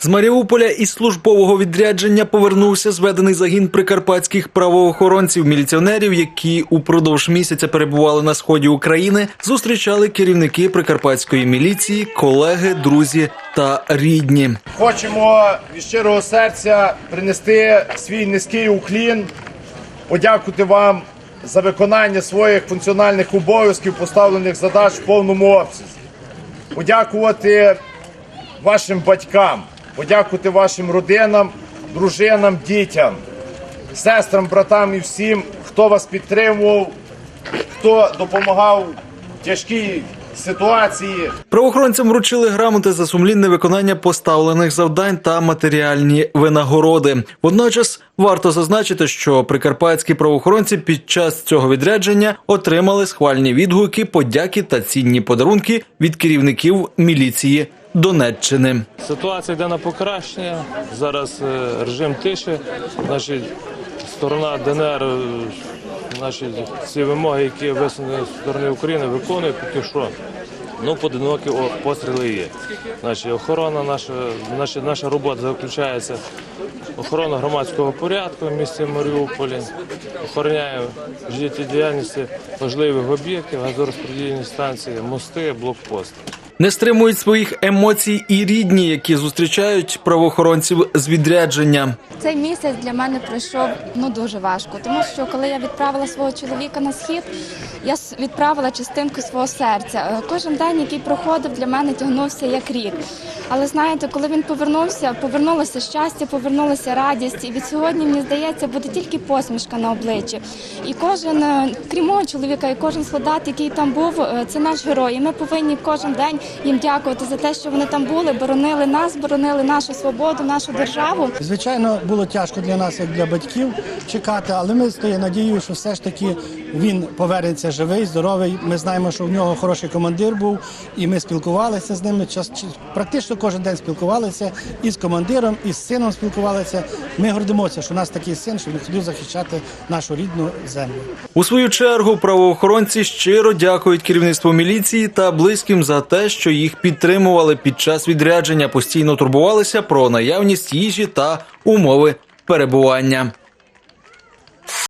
З Маріуполя із службового відрядження повернувся зведений загін прикарпатських правоохоронців міліціонерів, які упродовж місяця перебували на сході України. Зустрічали керівники прикарпатської міліції, колеги, друзі та рідні. Хочемо від щирого серця принести свій низький уклін, подякувати вам за виконання своїх функціональних обов'язків, поставлених задач в повному обсязі. Подякувати вашим батькам, подякувати вашим родинам, дружинам, дітям, сестрам, братам і всім, хто вас підтримував, хто допомагав в тяжкій ситуації. Правоохоронцям вручили грамоти за сумлінне виконання поставлених завдань та матеріальні винагороди. Водночас варто зазначити, що прикарпатські правоохоронці під час цього відрядження отримали схвальні відгуки, подяки та цінні подарунки від керівників міліції Донеччини. Ситуація йде на покращення. Зараз е, режим тиші. Значить, сторона ДНР, е, значить, ці вимоги, які висунені з сторони України, виконує поки що. Ну, поодинокі постріли є. Значить, охорона наша, наша, наша робота заключається охорона громадського порядку в місті Маріуполі, охороняє життєдіяльності важливих об'єктів, газорозподільні станції, мости, блокпости. Не стримують своїх емоцій і рідні, які зустрічають правоохоронців з відрядження. Цей місяць для мене пройшов ну дуже важко, тому що коли я відправила свого чоловіка на схід, я відправила частинку свого серця. Е, Кожен день, який проходив, для мене тягнувся як рік. Але знаєте, коли він повернувся, повернулося щастя, повернулася радість. І від сьогодні мені здається, буде тільки посмішка на обличчі. І кожен, е, крім мого чоловіка, і кожен солдат, який там був, е, це наш герой. І ми повинні кожен день їм дякувати за те, що вони там були, боронили нас, боронили нашу свободу, нашу державу. Звичайно, було тяжко для нас, як для батьків, чекати, але ми стоїмо надією, що все ж таки він повернеться живий, здоровий. Ми знаємо, що в нього хороший командир був, і ми спілкувалися з ними. Час практично кожен день спілкувалися і з командиром, і з сином спілкувалися. Ми гордимося, що у нас такий син, що він хотів захищати нашу рідну землю. У свою чергу правоохоронці щиро дякують керівництву міліції та близьким за те, що їх підтримували під час відрядження, постійно турбувалися про наявність їжі та умови перебування.